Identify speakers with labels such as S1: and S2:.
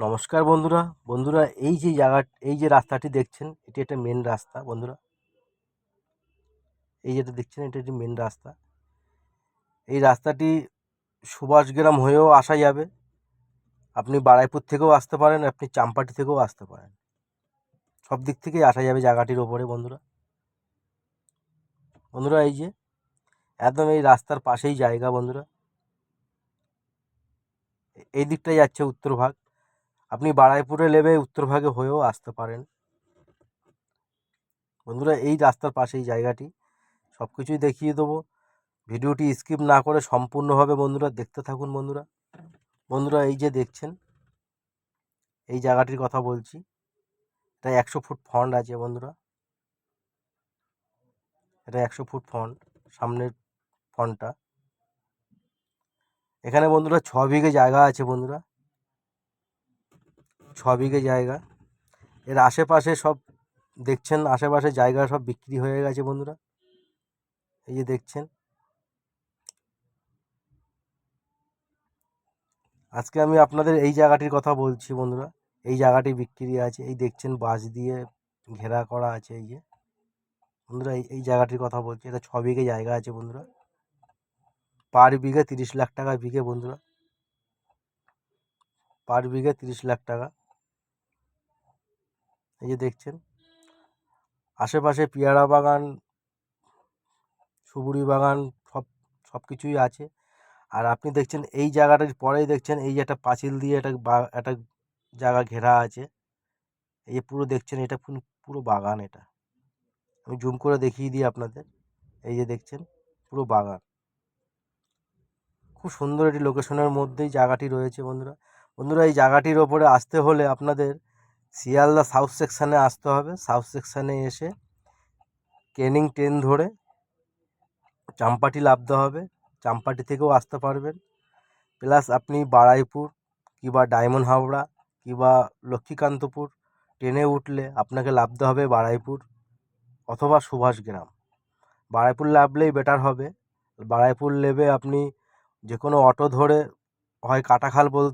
S1: নমস্কার বন্ধুরা। বন্ধুরা, এই যে জায়গা, এই যে রাস্তাটি দেখছেন, এটি একটা মেন রাস্তা বন্ধুরা। এই যেটা দেখছেন, এটা একটি মেন রাস্তা। এই রাস্তাটি সুভাষগ্রাম হয়েও আসা যাবে। আপনি বারাইপুর থেকেও আসতে পারেন, আপনি চাম্পাটি থেকেও আসতে পারেন। সব দিক থেকেই আসা যাবে জায়গাটির ওপরে বন্ধুরা। বন্ধুরা, এই যে একদম এই রাস্তার পাশেই জায়গা বন্ধুরা। এই দিকটাই যাচ্ছে উত্তর ভাগ। আপনি বারাইপুরে নেবে উত্তর ভাগে হয়েও আসতে পারেন। বন্ধুরা, এই রাস্তার পাশেই জায়গাটি। সব কিছুই দেখিয়ে দেবো। ভিডিওটি স্কিপ না করে সম্পূর্ণভাবে বন্ধুরা দেখতে থাকুন বন্ধুরা। বন্ধুরা, এই যে দেখছেন, এই জায়গাটির কথা বলছি। এটা একশো ফুট ফন্ড আছে বন্ধুরা। এটা একশো ফুট ফন্ড সামনের ফন্ডটা এখানে বন্ধুরা, ছ বিঘে জায়গা আছে বন্ধুরা। ছ বিঘে জায়গা। এর আশেপাশে সব দেখছেন, আশেপাশে জায়গা সব বিক্রি হয়ে গেছে বন্ধুরা। এই যে দেখছেন। আজকে আমি আপনাদের এই জায়গাটির কথা বলছি বন্ধুরা। এই জায়গাটি বিক্রি আছে, এই দেখছেন বাঁশ দিয়ে ঘেরা করা আছে এই যে। বন্ধুরা, এই এই জায়গাটির কথা বলছি, এটা ছ বিঘে জায়গা আছে বন্ধুরা। পার বিঘে তিরিশ লাখ টাকা বিঘে বন্ধুরা। পার বিঘে তিরিশ লাখ টাকা। এই যে দেখছেন, আশেপাশে পেয়ারা বাগান, সুপুরি বাগান সব সব কিছুই আছে। আর আপনি দেখছেন এই জায়গাটার পরেই দেখছেন এই যে একটা পাঁচিল দিয়ে একটা বা, একটা জায়গা ঘেরা আছে। এই যে পুরো দেখছেন এটা পুরো বাগান এটা। আমি জুম করে দেখিয়ে দিই আপনাদের। এই যে দেখছেন পুরো বাগান। খুব সুন্দর একটি লোকেশনের মধ্যেই জায়গাটি রয়েছে বন্ধুরা। বন্ধুরা, এই জায়গাটির ওপরে আসতে হলে আপনাদের শিয়ালদা সাউথ সেকশানে আসতে হবে। সাউথ সেকশানে এসে ক্যানিং ট্রেন ধরে চাম্পাটি নামতে হবে। চাম্পাটি থেকেও আসতে পারবেন। প্লাস আপনি বারুইপুর কিংবা ডায়মন্ড হাওড়া কিংবা লক্ষ্মীকান্তপুর ট্রেনে উঠলে আপনাকে নামতে হবে বারুইপুর অথবা সুভাষগ্রাম বারুইপুর নামলেই বেটার হবে। বারুইপুর নেমে আপনি যে কোনো অটো ধরে হয় কাটাখাল বল